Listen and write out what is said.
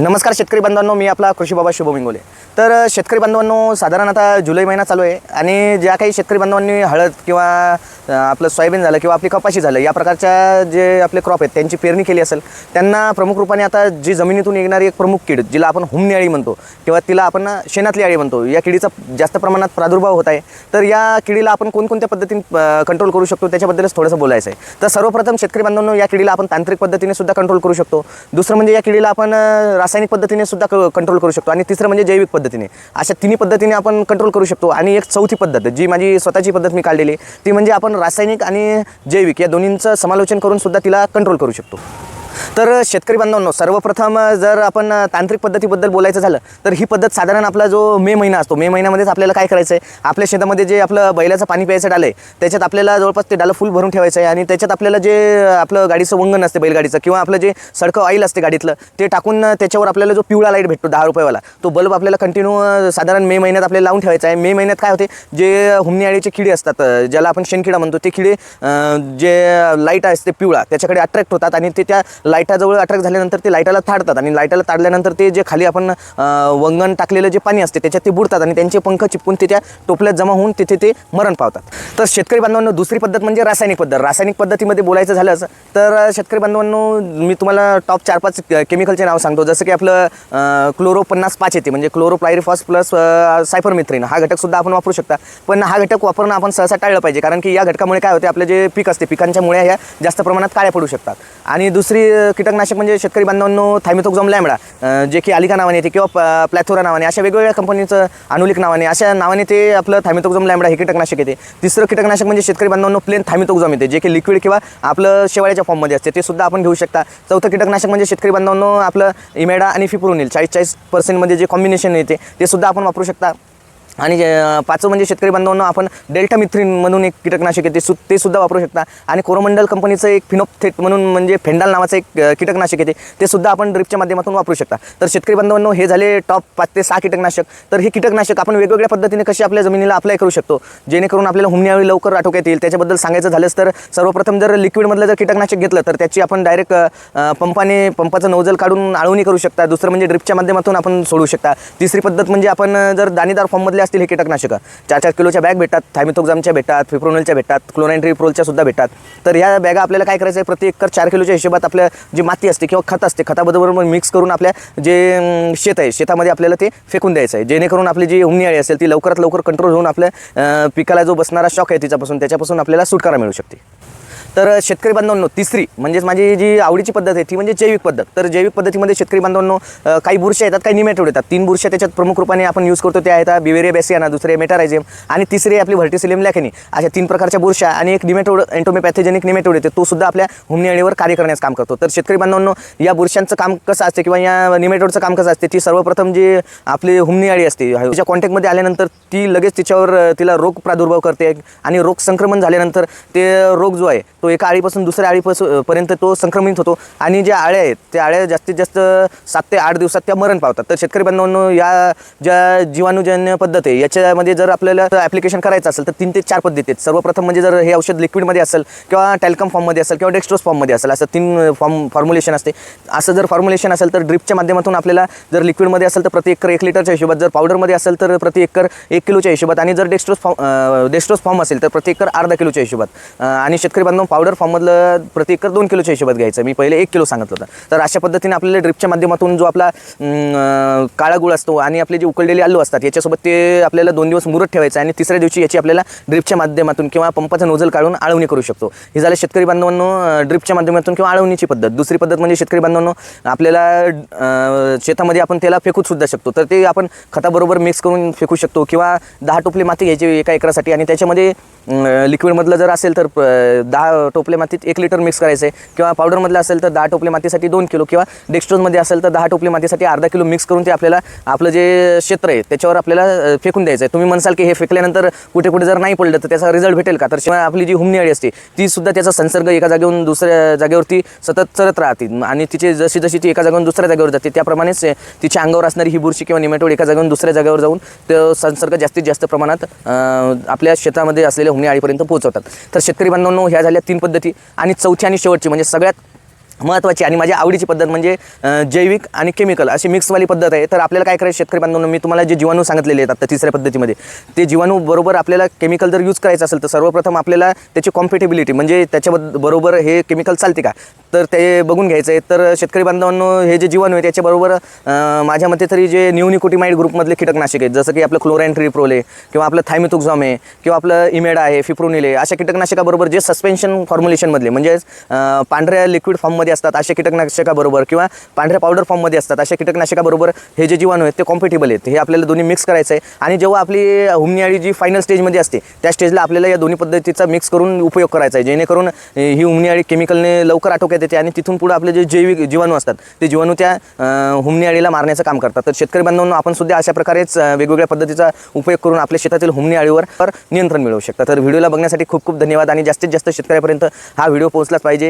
नमस्कार शेतकरी बांधवांनो मी आपला कृषी बाबा शुभम इंगोले. तर शेतकरी बांधवांनो साधारण आता जुलै महिना चालू आहे आणि ज्या काही शेतकरी बांधवांनी हळद किंवा आपलं सोयाबीन झालं किंवा आपली कपाशी झालं या प्रकारच्या जे आपले क्रॉप आहेत त्यांची पेरणी केली असेल त्यांना प्रमुख रूपाने आता जी जमिनीतून निघणारी एक प्रमुख कीड जिला आपण हुमणी अळी म्हणतो किंवा तिला आपण शेणातली अळी म्हणतो या किडीचा जास्त प्रमाणात प्रादुर्भाव होत आहे तर या किडीला आपण कोणकोणत्या पद्धतीने कंट्रोल करू शकतो? त्याच्याबद्दलच थोडंसं बोलायचं आहे तर सर्वप्रथम शेतकरी बांधवांनो या किडीला आपण तांत्रिक पद्धतीने सुद्धा कंट्रोल करू शकतो. दुसरं म्हणजे या किडीला आपण रासायनिक पद्धतीने सुद्धा कंट्रोल करू शकतो. आणि तिसरं म्हणजे जैविक पद्धतीने. अशा तिन्ही पद्धतीने आपण कंट्रोल करू शकतो. आणि एक चौथी पद्धत जी माझी स्वतःची पद्धत मी काढलेली ती म्हणजे आपण रासायनिक आणि जैविक या दोन्हींचं समालोचन करून सुद्धा तिला कंट्रोल करू शकतो. तर शेतकरी बांधवांनो सर्वप्रथम जर आपण तांत्रिक पद्धतीबद्दल बोलायचं झालं तर ही पद्धत साधारण आपला जो मे महिना असतो मे महिन्यामध्येच आपल्याला काय करायचं आहे आपल्या शेतामध्ये जे आपलं बैलाचं पाणी प्यायचं डाल आहे त्याच्यात आपल्याला जवळपास ते डालं फुल भरून ठेवायचं आहे आणि त्याच्यात आपल्याला जे आपलं गाडीचं वंगण असते बैलगाडीचं किंवा आपलं जे सडकं ऑईल असते गाडीतलं ते टाकून त्याच्यावर आपल्याला जो पिवळा लाइट भेटतो दहा रुपयेवाला तो बल्ब आपल्याला कंटिन्यू साधारण मे महिन्यात आपल्याला लावून ठेवायचा आहे. मे महिन्यात काय होते जे हुमणी आळीचे किडे असतात ज्याला आपण शेणकिडा म्हणतो ते किडे जे लाइट असते पिवळा त्याच्याकडे अट्रॅक्ट होतात आणि ते त्या लाईटाजवळ अट्रॅक्ट झाल्यानंतर ते लाईटाला ताडतात आणि लाईटाला ताडल्यानंतर ते जे खाली आपण वंगण टाकलेलं जे पाणी असते त्याच्यात ते बुडतात आणि त्यांचे पंख चिपकून ते त्या टोपल्यात जमा होऊन तिथे ते मरण पावतात. तर शेतकरी बांधवांनो दुसरी पद्धत म्हणजे रासायनिक पद्धत. रासायनिक पद्धतीमध्ये बोलायचं झालं तर शेतकरी बांधवांनो मी तुम्हाला टॉप चार पाच केमिकलचे नाव सांगतो. जसं की आपलं क्लोरो पन्नास पाच येते म्हणजे क्लोरो प्लायरिफॉस प्लस सायफरमिथ्रिन हा घटकसुद्धा आपण वापरू शकता. पण हा घटक वापरणं आपण सहसा टाळलं पाहिजे कारण की या घटकामुळे काय होते आपले जे पीक असते पिकांच्यामुळे ह्या जास्त प्रमाणात काळ्या पडू शकतात. आणि दुसरी कीटकनाशक म्हणजे शेतकरी बांधवांनो थायमिथोक्झोम लॅमडा जे की अलिका नावाने येते किंवा प्लॅथोरा नावाने अशा वेगवेगळ्या कंपनीचं अनुलिक नावाने अशा नावाने ते आपलं थायमिथोक्झोम लॅमडा हे कीटकनाशक येते. तिसरं कीटकनाशक म्हणजे शेतकरी बांधवांनो प्लेन थायमिथोक्झोम येते जे की लिक्विड किंवा आपलं शेवाळ्याच्या फॉर्ममध्ये असते ते सुद्धा आपण घेऊ शकता. चौथं कीटकनाशक म्हणजे शेतकरी बांधवांनो आपलं इमेडा आणि फिप्रोनिल चाळीस चाळीस पर्सेंटमध्ये जे कॉम्बिनेशन येते ते सुद्धा आपण वापरू शकता. आणि जे- पाचवं म्हणजे शेतकरी बांधवांना आपण डेल्टा मिथ्रिन म्हणून एक कीटकनाशक येते सु ते सुद्धा वापरू शकता. आणि कोरोमंडल कंपनीचं एक फिनोपथेट म्हणून म्हणजे फेंडाल नावाचं एक कीटकनाशक येते ते. सुद्धा आपण ड्रिपच्या माध्यमातून वापरू शकता. तर शेतकरी बांधवांनो हे झाले टॉप पाच ते सहा कीटकनाशक. तर हे कीटकनाशक आपण वेगवेगळ्या पद्धतीने कशी आपल्या जमिनीला अप्लाय करू शकतो? जेणेकरून आपल्याला हुमण्यावेळी लवकर आटोक्यात येईल त्याच्याबद्दल सांगायचं झालंच तर सर्वप्रथम जर लिक्विडमधलं जर कीटकनाशक घेतलं तर त्याची आपण डायरेक्ट पंपाने पंपाचं नोजल काढून आळवणी करू शकता. दुसरं म्हणजे ड्रिपच्या माध्यमातून आपण सोडू शकता. तिसरी पद्धत म्हणजे आपण जर दाणेदार फॉर्ममधले असतील हे कीटकनाशकं. चार चार किलोच्या बॅग भेटतात थायमिथोक्झामच्या भेटतात फिप्रोनलच्या भेटतात क्लोनाईन ट्रिप्रोलच्या सुद्धा भेटतात. तर ह्या बॅगा आपल्याला काय करायचं आहे प्रति एकर चार किलोच्या हिशोबात आपल्या जी माती असते किंवा खत असते खताबरोबर मिक्स करून आपल्या जे शेत आहे शेतामध्ये आपल्याला ते फेकून द्यायचं आहे जेणेकरून आपली जी उमनीआळी असेल ती लवकरात लवकर कंट्रोल होऊन आपल्या पिकाला जो बसणारा शॉक आहे तिच्यापासून त्याच्यापासून आपल्याला सुटकारा मिळू शकते. तर शेतकरी बांधवांनो तिसरी म्हणजेच माझी जी आवडीची पद्धत आहे ती म्हणजे जैविक पद्धत. तर जैविक पद्धतीमध्ये शेतकरी बांधवांनो काही बुरशा येतात काही निमेटोड येतात. तीन बुरशा त्याच्यात प्रमुख रूपाने आपण यूज करतो ते आहेत बिवेरिया बेसियाना दुसरे मेटारायझेम आणि तिसरी आपली व्हर्टिसिलियम लॅकेनी अशा तीन प्रकारच्या बुरशा आणि एक निमेटोड एन्टोमेपॅथेजेनिक निमेटोड येते तो सुद्धा आपल्या हुमणीआळीवर कार्य करण्यास काम करतो. तर शेतकरी बांधवांनो या बुरशांचं काम कसं असते किंवा या निमेटोडचं काम कसं असते ती सर्वप्रथम जी आपली हुमणीआळी असते तिच्या कॉन्टॅक्टमध्ये आल्यानंतर ती लगेच तिच्यावर तिला रोग प्रादुर्भाव करते आणि रोग संक्रमण झाल्यानंतर ते रोग जो आहे तो एका आळीपासून दुसऱ्या आळीपासून पर्यंत तो संक्रमित होतो. आणि ज्या आळ्या आहेत त्या आळ्या जास्तीत जास्त सात ते आठ दिवसात त्या मरण पावतात. तर शेतकरी बांधवांनो या ज्या जीवाणूजन्य पद्धत आहे याच्यामध्ये जर आपल्याला ॲप्लिकेशन करायचं असेल तर तीन ते चार पद्धती आहेत. सर्वप्रथम म्हणजे जर हे औषध लिक्विडमध्ये असेल किंवा टॅल्कम फॉर्ममध्ये असेल किंवा डेक्स्ट्रोस फॉर्ममध्ये असेल असं तीन फॉर्म फॉर्म्युलेशन असते. असं जर फॉर्म्युलेशन असेल तर ड्रिपच्या माध्यमातून आपल्याला जर लिक्विडमध्ये असेल तर प्रति एकर एक लिटरच्या हिशोबात. जर पावडरमध्ये असेल तर प्रति एकर एक किलोच्या हिशोबात. आणि जर डेक्स्ट्रोस फॉर्म डेक्स्ट्रोस फॉर्म असेल तर प्रति एकर अर्धा किलोच्या हिशोबात. आणि शेतकरी बांधव पावडर फॉर्ममधलं प्रति एकर दोन किलोच्या हिशोबात घ्यायचं. मी पहिले एक किलो सांगितलं होतं. तर अशा पद्धतीने आपल्याला ड्रिपच्या माध्यमातून जो आपला काळा गुळ असतो आणि आपले जे उकळलेले आलू असतात याच्यासोबत ते आपल्याला दोन दिवस मुरत ठेवायचं आणि तिसऱ्या दिवशी याची आपल्याला ड्रिपच्या माध्यमातून किंवा पंपाचं नोजल काढून आळवणी करू शकतो. हे झालं शेतकरी बांधवांनो ड्रिपच्या माध्यमातून किंवा आळवणीची पद्धत. दुसरी पद्धत म्हणजे शेतकरी बांधवांनो आपल्याला शेतामध्ये आपण त्याला फेकूच सुद्धा शकतो. तर ते आपण खताबरोबर मिक्स करून फेकू शकतो किंवा दहा टोपली माती घ्यायची एका एकरासाठी आणि त्याच्यामध्ये लिक्विडमधलं जर असेल तर दहा टोपले मातीत एक लिटर मिक्स करायचं आहे किंवा पावडरमधलं असेल तर दहा टोपले मातीसाठी दोन किलो किंवा डेक्स्ट्रोजमध्ये असेल तर दहा टोपले मातीसाठी अर्धा किलो मिक्स करून ते आपल्याला आपलं जे क्षेत्र आहे त्याच्यावर आपल्याला फेकून द्यायचं आहे तुम्ही म्हणसाल की हे फेकल्यानंतर कुठे कुठे जर नाही पडलं तर त्याचा रिझल्ट भेटेल का? तर शिवाय आपली जी हुमणी अळी असते ती सुद्धा त्याचा संसर्ग एका जागेवरून दुसऱ्या जागेवरती सतत चरत राहते. आणि तिचे जशी जशी ती एका जागेवरून दुसऱ्या जागेवर जाते त्याप्रमाणेच तिच्या अंगावर असणारी ही बुरशी किंवा निमेटोड एका जागेवरून दुसऱ्या जागेवर जाऊन तो संसर्ग जास्तीत जास्त प्रमाणात आपल्या शेतामध्ये असलेल्या हुमणी अळीपर्यंत पोहोचवतात. तर शेतकरी बांधवांनो ह्या झाल्या तीन पद्धती आणि चौथी आणि शेवटची म्हणजे सगळ्यात महत्त्वाची आणि माझ्या आवडीची पद्धत म्हणजे जैविक आणि केमिकल अशी मिक्सवाली पद्धत आहे. तर आपल्याला काय करायचं शेतकरी बांधवांना मी तुम्हाला जे जीवाणू सांगितलेले आहेत आता तिसऱ्या पद्धतीमध्ये ते जीवाणू बरोबर आपल्याला केमिकल जर यूज करायचं असेल तर सर्वप्रथम आपल्याला त्याची कॉम्पिटेबिलिटी म्हणजे त्याच्याबद्द बरोबर हे केमिकल चालते का? तर ते बघून घ्यायचं आहे तर शेतकरी बांधवांनो हे जे जीवाणू आहे त्याच्याबरोबर माझ्या मते तरी जे निओनिकोटिमाइड ग्रुपमधले कीटकनाशक आहेत जसं की आपलं क्लोराईन ट्रिप्रोल आहे किंवा आपलं थायमिथुक्झॉम आहे किंवा आपलं इमेडा आहे फिप्रोनिल आहे अशा कीटकनाशकाबरोबर जे सस्पेन्शन फॉर्म्युलेशनमधले म्हणजे पांढऱ्या लिक्विड फॉर्ममध्ये असतात अशा कीटकनाशकाबरोबर किंवा पांढऱ्या पावडर फॉर्ममध्ये असतात अशा कीटकनाशकाबरोबर हे जे जीवाणू आहेत ते कॉम्पेटेबल आहेत. हे आपल्याला दोन्ही मिक्स करायचं आहे आणि जेव्हा आपली हुमणी जी फायनल स्टेजमध्ये असते त्या स्टेजला आपल्याला या दोन्ही पद्धतीचा मिक्स करून उपयोग करायचा आहे जेणेकरून ही हुमणी केमिकलने लवकर आटोक्यात येते आणि तिथून पुढे आपले जे जैविक जीवाणू असतात ते जीवाणू त्या अं, हुमणी अळीला मारण्याचं काम करतात. तर शेतकरी बांधवांना आपण सुद्धा अशा प्रकारेच वेगवेगळ्या पद्धतीचा उपयोग करून आपल्या शेतातील हुमणी नियंत्रण मिळवू शकता. तर व्हिडिओला बघण्यासाठी खूप खूप धन्यवाद आणि जास्तीत जास्त शेतकऱ्यापर्यंत हा व्हिडिओ पोहोचलाच पाहिजे.